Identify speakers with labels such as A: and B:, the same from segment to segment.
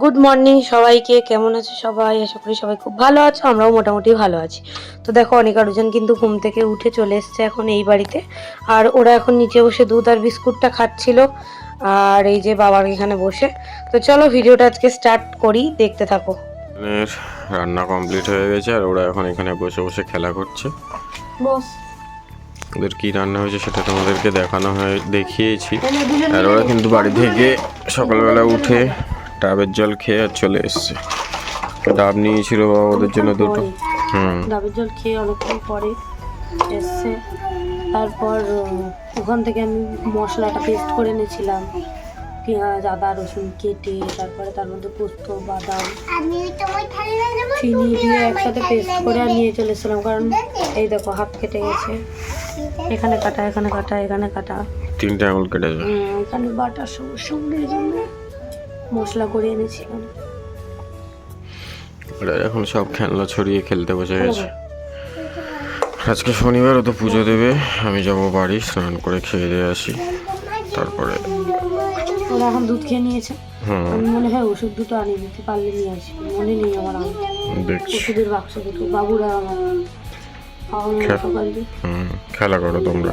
A: Good morning সবাইকে। কেমন আছে সবাই? আশা করি সবাই খুব ভালো আছো আমরাও মোটামুটি ভালো আছি। তো দেখো অনেক আরোজন কিন্তু ঘুম থেকে উঠে চলে এসছে এখন এই বাড়িতে। আর ওরা এখন নিচে বসে দুধ আর বিস্কুটটা খাচ্ছিল। আর এই যে বাবার এখানে বসে। তো চলো ভিডিওটা আজকে স্টার্ট করি। দেখতে থাকো।
B: রান্না কমপ্লিট হয়ে গেছে আর ওরা এখন এখানে বসে বসে খেলা করছে।
A: বস।
B: ওদের কি রান্না হয়েছে সেটা তোমাদেরকে দেখানো হয় দেখিয়েছি। আর ওরা কিন্তু বাড়ি থেকে সকালবেলা উঠে ডাবের জল খেয়ে চলে এসছে। ডাব নিয়েছিল বাবা ওদের জন্য দুটো। হুম।
A: ডাবের জল খেয়ে অনেকক্ষণ পরে এসছে। তারপর ওখান থেকে আমি মশলাটা পেস্ট করে এনেছিলাম। পেঁয়াজ আদা রসুন কেটে তারপরে তার মধ্যে পোস্ত বাদাম চিনি দিয়ে একসাথে পেস্ট করে আর নিয়ে চলে এসেছিলাম। কারণ এই দেখো হাত কেটে গেছে। এখানে কাটা এখানে কাটা এখানে কাটা।
B: তিনটে আঙুল
A: উম, এখানে বাটার সমস্যা এই জন্য মশলা করে এনেছিলাম।
B: ওরা এখন সব খেলনা ছড়িয়ে খেলতে বসে গেছে। আজকে শনিবার ও তো পুজো দেবে। আমি যাব বাড়ি স্নান করে খেয়ে দিয়ে আসি। তারপরে
A: ওরা এখন দুধ খেয়ে নিয়েছে। আমি মনে হয় ওষুধ দুটো আনিয়ে দিতে পারলে নিয়ে আসবি মনে নেই আমার ওষুধের বাক্স দুটো। বাবুরা আমার
B: খেলা করো তোমরা।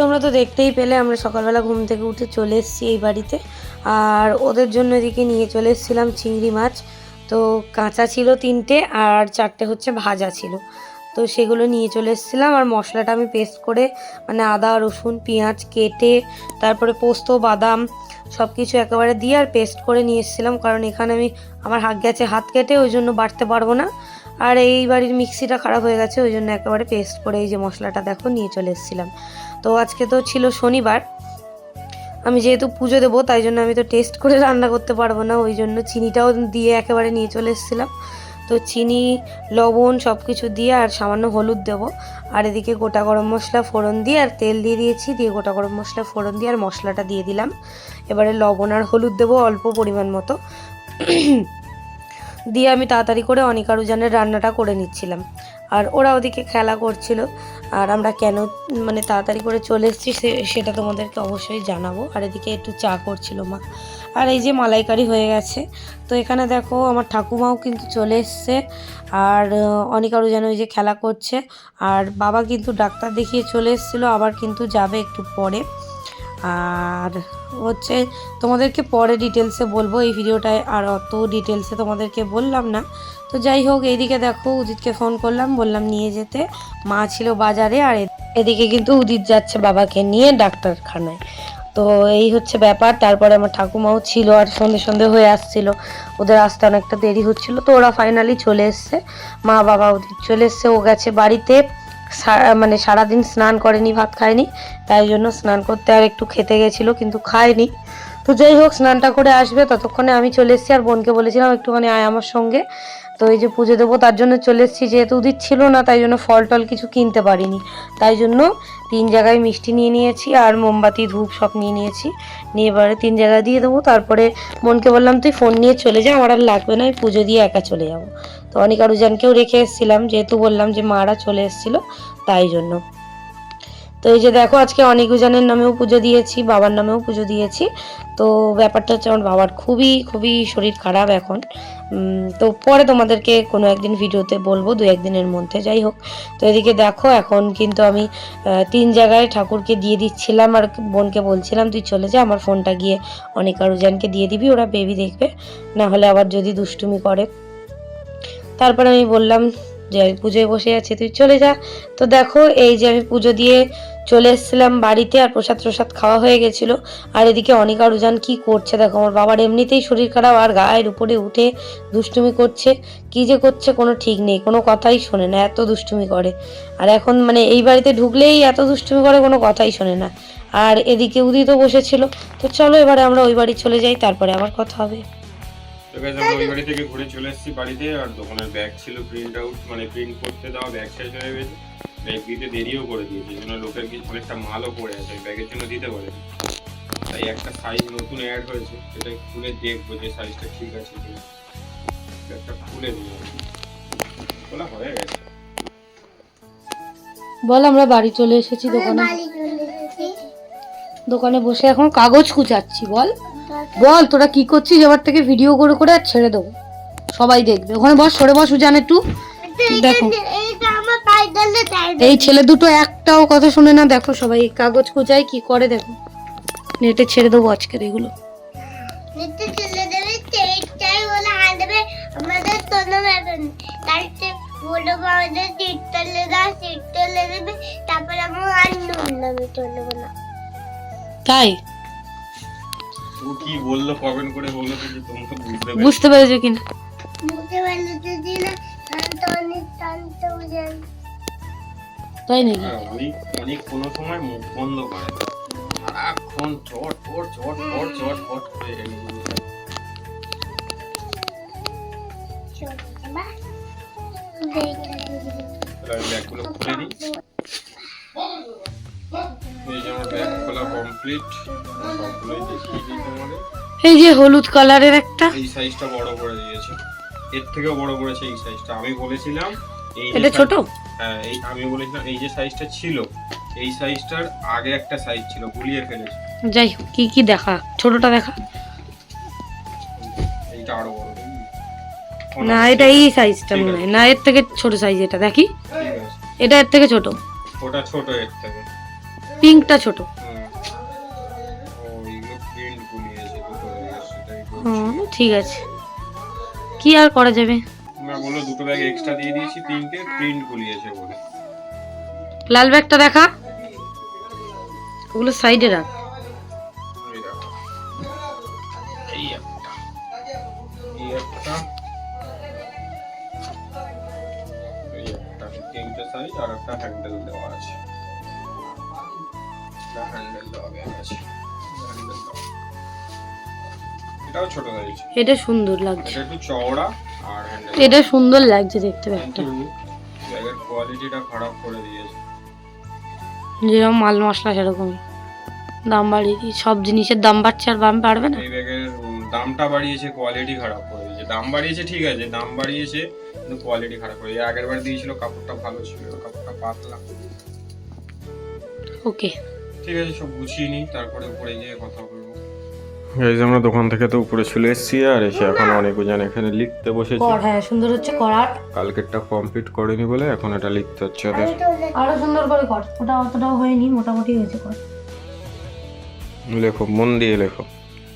A: তোমরা তো দেখতেই পেলে, আমরা সকালবেলা ঘুম থেকে উঠে চলে এসেছি এই বাড়িতে। আর ওদের জন্য এদিকে নিয়ে চলে এসেছিলাম চিংড়ি মাছ। তো কাঁচা ছিল তিনটে আর চারটে হচ্ছে ভাজা ছিল। তো সেগুলো নিয়ে চলে এসেছিলাম। আর মশলাটা আমি পেস্ট করে মানে আদা, রসুন, পেঁয়াজ কেটে, তারপরে পোস্ত, বাদাম সব কিছু একেবারে দিয়ে আর পেস্ট করে নিয়ে এসেছিলাম। কারণ এখানে আমি, আমার হাত গেছে হাত কেটে, ওই জন্য বাড়তে পারব না। আর এই বাড়ির মিক্সিটা খারাপ হয়ে গেছে, ওই জন্য একেবারে পেস্ট করে এই যে মশলাটা দেখো, নিয়ে চলে এসেছিলাম। তো আজকে তো ছিল শনিবার। আমি যেহেতু পুজো দেবো, তাই জন্য আমি তো টেস্ট করে রান্না করতে পারব না। ওই জন্য চিনিটাও দিয়ে একেবারে নিয়ে চলে এসেছিলাম। তো চিনি, লবণ সব কিছু দিয়ে আর সামান্য হলুদ দেবো। আর এদিকে গোটা গরম মশলা, ফোড়ন দিয়ে আর তেল দিয়ে দিয়েছি। দিয়ে গোটা গরম মশলা, ফোড়ন দিয়ে আর মশলাটা দিয়ে দিলাম। এবারে লবণ আর হলুদ দেবো অল্প পরিমাণ মতো। দিয়ে আমি তাড়াতাড়ি করে অনেক আরও জানের রান্নাটা করে নিচ্ছিলাম। আর ওরা ওদিকে খেলা করছিল। আর আমরা কেন মানে তাড়াতাড়ি করে চলে এসেছি সেটা তোমাদেরকে অবশ্যই জানাব। আর এদিকে একটু চা করছিল মা। আর এই যে মালাইকারি হয়ে গেছে। তো এখানে দেখো আমার ঠাকুমাও কিন্তু চলে এসছে। আর আহ, অনেক আরও যেন ওই যে খেলা করছে। আর বাবা কিন্তু ডাক্তার দেখিয়ে চলে এসেছিল আবার কিন্তু যাবে একটু পরে। আর হচ্ছে তোমাদেরকে পরে ডিটেলসে বলব, এই ভিডিওটায় আর অত ডিটেলসে তোমাদেরকে বললাম না। তো যাই হোক, এইদিকে দেখো উদিতকে ফোন করলাম, বললাম নিয়ে যেতে। মা ছিল বাজারে আর এদিকে কিন্তু উদিত যাচ্ছে বাবাকে নিয়ে ডাক্তারখানায়। তো এই হচ্ছে ব্যাপার, তারপরে আমার ঠাকুমাও ছিল আর সন্ধে সন্ধে হয়ে আসছিল। ওদের আসতে অনেকটা দেরি হচ্ছিল, তো ওরা ফাইনালি চলে এসছে। মা বাবা উদিত চলে এসছে, ও গেছে বাড়িতে। মানে সারাদিন স্নান করেনি, ভাত খায়নি, তাই জন্য স্নান করতে আর একটু খেতে গেছিল, কিন্তু খায়নি। তো যাই হোক, স্নানটা করে আসবে। ততক্ষণে আমি চলে এসেছি আর বোনকে বলেছিলাম একটুখানি আয় আমার সঙ্গে। তো এই যে পুজো দেবো, তার জন্য চলে এসেছি। যেহেতু উদিত ছিল না, তাই জন্য ফল টল কিছু কিনতে পারিনি। তাই জন্য তিন জায়গায় মিষ্টি নিয়ে নিয়েছি আর মোমবাতি, ধূপ সব নিয়ে নিয়েছি। নিয়ে এবারে তিন জায়গায় দিয়ে দেবো। তারপরে বোনকে বললাম, তুই ফোন নিয়ে চলে যা, আমার আর লাগবে না, আমি পুজো দিয়ে একা চলে যাব। তো অনেক আরুজানকেও রেখে এসেছিলাম। যেহেতু বললাম যে মারা চলে এসেছিল, তাই জন্য। তো এই যে দেখো, আজকে অনেক উজানের নামেও পুজো দিয়েছি, বাবার নামেও পুজো দিয়েছি। তো ব্যাপারটা হচ্ছে আমার বাবার খুবই খুবই শরীর খারাপ এখন। তো পরে তোমাদেরকে কোনো একদিন ভিডিওতে বলব, দু একদিনের মধ্যে, যাই হোক। তো এদিকে দেখো, এখন কিন্তু আমি তিন জায়গায় ঠাকুরকে দিয়ে দিচ্ছিলাম। আর বোনকে বলছিলাম, তুই চলে যা, আমার ফোনটা গিয়ে অনেক আর উজানকে দিয়ে দিবি, ওরা বেবি দেখবে। না হলে আবার যদি দুষ্টুমি করে। তারপরে আমি বললাম যে আমি পুজোয় বসে আছি, তুই চলে যা। তো দেখো, এই যে আমি পুজো দিয়ে চলে এসেছিলাম বাড়িতে আর প্রসাদ প্রসাদ খাওয়া হয়ে গেছিল। আর এদিকে অনেক আরুজান কি করছে দেখো, আমার বাবার এমনিতেই শরীর খারাপ আর গায়ের উপরে উঠে দুষ্টুমি করছে। কি যে করছে কোনো ঠিক নেই, কোনো কথাই শোনে না, এত দুষ্টুমি করে। আর এখন মানে এই বাড়িতে ঢুকলেই এত দুষ্টুমি করে, কোনো কথাই শোনে না। আর এদিকে উদিত বসেছিল। তো চলো এবারে আমরা ওই বাড়ি চলে যাই, তারপরে আবার কথা হবে।
B: তো আমরা ওই বাড়ি থেকে ঘুরে চলে এসেছি বাড়িতে আর দোকানের ব্যাগ ছিল প্রিন্ট আউট মানে প্রিন্ট করতে দেওয়া ব্যাগ শেষ হয়ে গেছে। ব্যাগ দিতে দেরিও করে দিয়েছে জন্য লোকের কি অনেকটা মালও পড়ে আছে ওই ব্যাগের জন্য দিতে পারে তাই একটা সাইজ নতুন অ্যাড হয়েছে সেটা খুলে দেখব যে সাইজটা ঠিক আছে কিনা। ব্যাগটা খুলে দিই খোলা হয়ে গেছে।
A: বল আমরা বাড়ি চলে এসেছি দোকানে। দোকানে বসে এখন কাগজ কুচাচ্ছি বল। বল তোরা কি করছিস এবার থেকে ভিডিও করে করে আর ছেড়ে দেবো। সবাই দেখবে। ওখানে বস সরে বস উজান একটু। দেখো।
C: তাই
A: এই ছেলে দুটো একটাও কথা শুনে না। দেখো সবাই কাগজ কোচায় কি করে দেখো। নেটে ছেড়ে দেবো আজকের এগুলো।
C: নিতে
B: ও কি বলল কমেন্ট করে বলল তো যে তোমরা বুঝতে পেরেছ।
A: বুঝতে পেরেছ কিনা?
C: অনেক শান্ত বুঝেন।
A: তাই নাকি?
B: হ্যাঁ, অনেক অনেক কোনো সময় মুখ বন্ধ করে। সারাক্ষণ চট পট চট পট চট পট করে এগুলো। আমি ব্যাগগুলো খুলে দিই এই যে আমার ব্যাগ খোলা কমপ্লিট সবগুলোই দেখিয়ে দিই তোমাদের
A: এই যে হলুদ কালারের একটা।
B: এই সাইজটা বড় করে দিয়েছে। এর থেকেও বড় করেছে এই সাইজটা আমি বলেছিলাম এই
A: এটা ছোট?
B: হ্যাঁ এই আমি বলেছিলাম এই যে সাইজটা ছিল এই সাইজটার আগে একটা সাইজ ছিল গুলিয়ে ফেলেছে।
A: যাই হোক কি কি দেখা? ছোটটা দেখা?
B: এইটা আরও বড়?
A: না এটা এই সাইজটা মনে হয়। না এর থেকে ছোট সাইজ এটা। দেখি। এটা এর থেকে ছোট।
B: ওটা ছোট এর থেকে।
A: পিঙ্কটা ছোট। ঠিক আছে। কি আর করা যাবে?
B: না বলল দুটো ব্যাগ এক্সট্রা দিয়ে দিয়েছি পিঙ্কে প্রিন্ট গুলিয়েছে বলে।
A: লাল ব্যাগটা দেখা। ওগুলো সাইডে রাখ।
B: তিনটে সাইজ আর একটা হ্যান্ডেল দেওয়া আছে। হ্যান্ডেল দেওয়া আছে হ্যান্ডেল দেওয়া এটাও ছোট সাইজ
A: এটা সুন্দর লাগছে।
B: এটা একটু চওড়া আর হ্যান্ডেল
A: এটা সুন্দর লাগছে দেখতে ব্যাগটা
B: কিন্তু ব্যাগের কোয়ালিটিটা খারাপ করে দিয়েছে।
A: যেরকম মাল মশলা সেরকমই দাম বাড়িয়ে সব জিনিসের দাম বাড়ছে আর দাম বাড়বে না?
B: এই ব্যাগের দামটা বাড়িয়েছে কোয়ালিটি খারাপ করে দিয়েছে। দাম বাড়িয়েছে ঠিক আছে। দাম বাড়িয়েছে কিন্তু কোয়ালিটি খারাপ করে আগের বার দিয়েছিল কাপড়টা ভালো ছিল কাপড়টা পাতলা।
A: ওকে
B: ঠিক আছে সব গুছিয়ে নিই তারপরে উপরে গিয়ে কথা বলব। এই যে আমরা দোকান থেকে তো উপরে চলে এসেছি আর এসে এখন অনেক জন এখানে লিখতে বসেছি।
A: হ্যাঁ সুন্দর হচ্ছে করার
B: কালকেরটা কমপ্লিট করেনি বলে এখন এটা লিখতে হচ্ছে ওদের।
A: আরও সুন্দর করে কর ওটা অতটাও হয়নি মোটামুটি হয়েছে কর।
B: লেখো মন দিয়ে লেখো।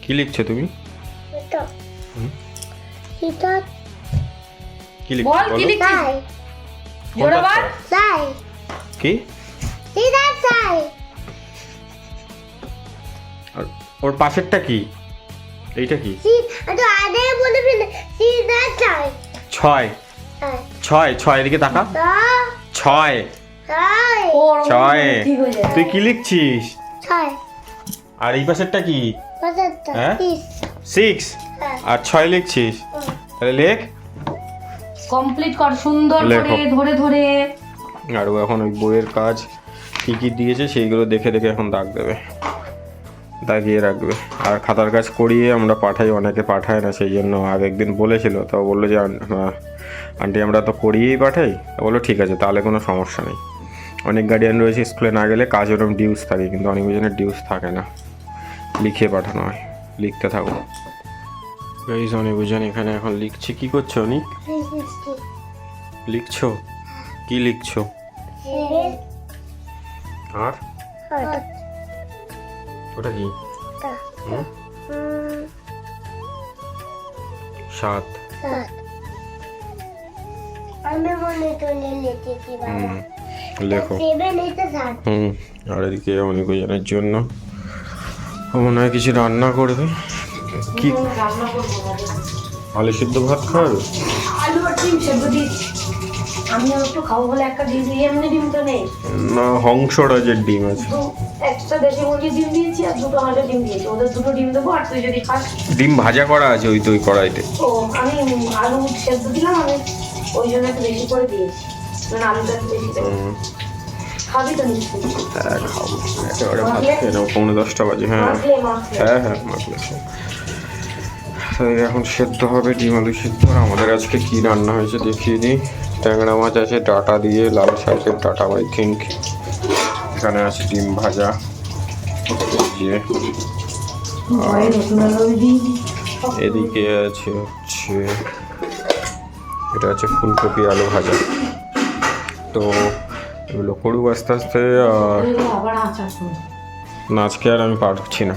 B: কি লিখছো তুমি? কি লিখছো
A: বল কি জোরে বল।
C: তাই
B: কি? ওর পাশেরটা কি? এইটা কি?
C: তো আগে বলে ফেলে সিধা তাই
B: ছয়। ছয়। ছয় এদিকে তাকা। ছয়। ছয়।
A: হয়ে
B: তুই কি লিখছিস? আর এই পাশেরটা কি? হ্যাঁ? সিক্স
C: হ্যাঁ।
B: আর ছয় লিখছিস? তাহলে লেখ।
A: কমপ্লিট কর সুন্দর করে ধরে ধরে।
B: আর ও এখন ওই বইয়ের কাজ কি কি দিয়েছে সেইগুলো দেখে দেখে এখন দাগ দেবে। দাগিয়ে রাখবে। আর খাতার কাজ করিয়ে আমরা পাঠাই অনেকে পাঠায় না সেই জন্য আগ একদিন বলেছিল তো বলল যে আন- আন্টি আমরা তো করিয়েই পাঠাই। বলল ঠিক আছে তাহলে কোনো সমস্যা নেই। অনেক গার্ডিয়ান রয়েছে স্কুলে না গেলে কাজ ওরকম ডিউস থাকে কিন্তু অনেক জনের ডিউস থাকে না। লিখে পাঠানো হয় লিখতে থাকো। গাইজ অনেক বুঝেন এখানে এখন লিখছি। কি করছ অনেক? লিখছো? কি লিখছো? আর? ওটা কি? সাত।
C: আমি মনে লিখেছি বাবা।
B: লেখো। হুম আর এদিকে অনেক জনের জন্য। মনে হয় কিছু রান্না করবে কি আলু সিদ্ধ ভাত খাবে
A: আলু আর ডিম সেদ্ধ দিয়েছি আমি একটু খাব বলে একটা ডিম দিয়ে এমনি ডিম তো নেই।
B: না হংস রাজের ডিম আছে।
A: একটা দেশি মুরগির ডিম দিয়েছি আর দুটো হাঁসের ডিম দিয়েছি। ওদের দুটো ডিম দেবো আর তুই যদি খাস।
B: ডিম ভাজা করা আছে ওই তো ওই কড়াইতে।
A: তো আমি আলু সেদ্ধ দিলাম আমি ওই জন্য একটু বেশি করে দিয়েছি। মানে আলুটা একটু বেশি দেবো। খাবি তো নিশ্চয়ই।
B: হ্যাঁ খাব। একেবারে ভাত খেয়ে পৌনে দশটা বাজে হ্যাঁ। হ্যাঁ হ্যাঁ মাখলে এখন সেদ্ধ হবে ডিম আলু সেদ্ধ। আমাদের আজকে কি রান্না হয়েছে দেখিয়ে দিই। ট্যাংরা মাছ আছে ডাটা দিয়ে লাল শাকের ডাটা আই থিঙ্ক এখানে আছে ডিম ভাজা। এই যে
A: ঘরে নতুন আলু দিই।
B: এদিকে আছে হচ্ছে এটা আছে ফুলকপি আলু ভাজা। তো এগুলো করুক আস্তে আস্তে আর না, আজকে আর আমি পারছি না।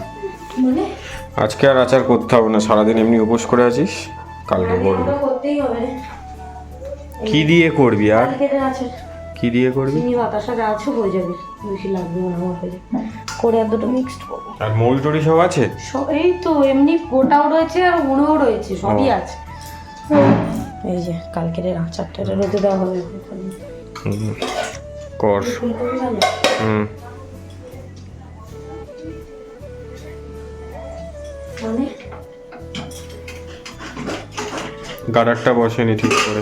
B: আজকে আর আচার করতে হবে না সারাদিন এমনি উপোস করে আছিস? কালকে করবি। কি দিয়ে করবি আর? কি দিয়ে করবি?
A: চিনি বাতাসা যা আছে হয়ে যাবে। বেশি লাগবে না আমার যাবে করে আর দুটো মিক্সড করব।
B: আর মৌরি টরি সব আছে?
A: সব এই তো এমনি গোটাও রয়েছে আর গুঁড়োও রয়েছে সবই আছে। এই যে কালকের আচারটা রোদে দেওয়া হবে।
B: কর। হুম।
A: মানে?
B: গাডারটা বসেনি ঠিক করে।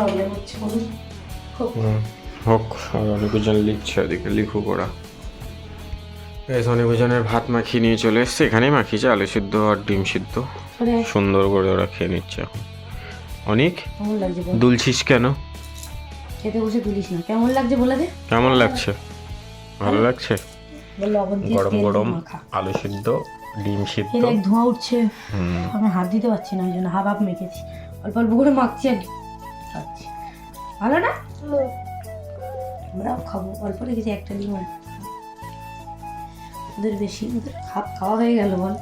A: প্রবলেম হচ্ছে
B: হোক। আর অনেকজন লিখছে ওদিকে লিখুক ওরা অনেকজনের ভাত মাখিয়ে নিয়ে চলে এসছে এখানেই মাখিয়েছে আলু সিদ্ধ আর ডিম সিদ্ধ। সুন্দর করে ওরা খেয়ে নিচ্ছে। এখন অনেক দুলছিস কেন?
A: খেতে বসে তুলিস না। কেমন লাগছে বলে দে।
B: কেমন লাগছে? ভালো লাগছে? গরম গরম আলু সিদ্ধ ডিম সিদ্ধ।
A: ধোঁয়া উঠছে। আমি হাত দিতে পারছি না ওই জন্য হাফ হাফ মেখেছি। অল্প অল্প করে মাখছি আর কি খাচ্ছি ভালো না? আমরাও খাব। অল্প রেখেছি একটা ডিম আর। ওদের বেশি ওদের হাফ খাওয়া হয়ে গেল বল।